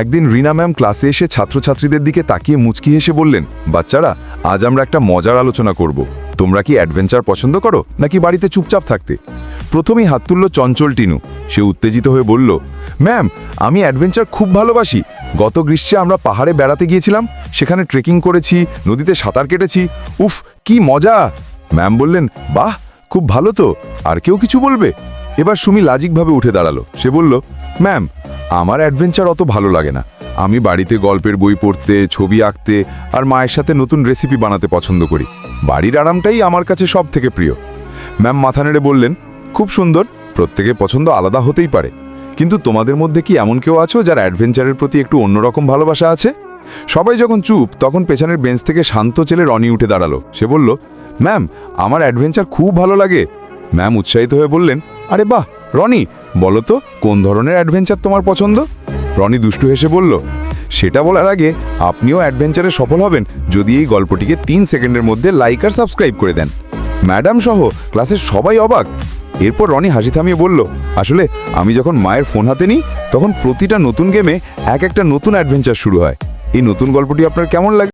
একদিন রিনা ম্যাম ক্লাসে এসে ছাত্রছাত্রীদের দিকে তাকিয়ে মুচকি হেসে বললেন, বাচ্চারা, আজ আমরা একটা মজার আলোচনা করব। তোমরা কি অ্যাডভেঞ্চার পছন্দ করো, নাকি বাড়িতে চুপচাপ থাকতে? প্রথমেই হাত তুলল চঞ্চল টিনু। সে উত্তেজিত হয়ে বলল, ম্যাম, আমি অ্যাডভেঞ্চার খুব ভালোবাসি। গত গ্রীষ্মে আমরা পাহাড়ে বেড়াতে গিয়েছিলাম, সেখানে ট্রেকিং করেছি, নদীতে সাঁতার কেটেছি। উফ, কি মজা! ম্যাম বললেন, বাহ, খুব ভালো তো, আর কেউ কিছু বলবে? এবার সুমি লাজিকভাবে উঠে দাঁড়াল। সে বলল, ম্যাম, আমার অ্যাডভেঞ্চার অত ভালো লাগে না। আমি বাড়িতে গল্পের বই পড়তে, ছবি আঁকতে আর মায়ের সাথে নতুন রেসিপি বানাতে পছন্দ করি। বাড়ির আরামটাই আমার কাছে সব থেকে প্রিয়। ম্যাম মাথা নেড়ে বললেন, খুব সুন্দর, প্রত্যেকের পছন্দ আলাদা হতেই পারে। কিন্তু তোমাদের মধ্যে কি এমন কেউ আছো যার অ্যাডভেঞ্চারের প্রতি একটু অন্যরকম ভালোবাসা আছে? সবাই যখন চুপ, তখন পেছনের বেঞ্চ থেকে শান্ত ছেলে রনি উঠে দাঁড়াল। সে বলল, ম্যাম, আমার অ্যাডভেঞ্চার খুব ভালো লাগে। ম্যাম উৎসাহিত হয়ে বললেন আরে বাহ, রনি, বলো তো, কোন ধরনের অ্যাডভেঞ্চার তোমার পছন্দ? রনি দুষ্টু হেসে বলল, সেটা বলার আগে আপনিও অ্যাডভেঞ্চারে সফল হবেন যদি এই গল্পটিকে তিন সেকেন্ডের মধ্যে লাইক আর সাবস্ক্রাইব করে দেন। ম্যাডাম সহ ক্লাসের সবাই অবাক। এরপর রনি হাসি থামিয়ে বলল, আসলে আমি যখন মায়ের ফোন হাতে নিই, তখন প্রতিটা নতুন গেমে এক একটা নতুন অ্যাডভেঞ্চার শুরু হয়। এই নতুন গল্পটি আপনার কেমন লাগে?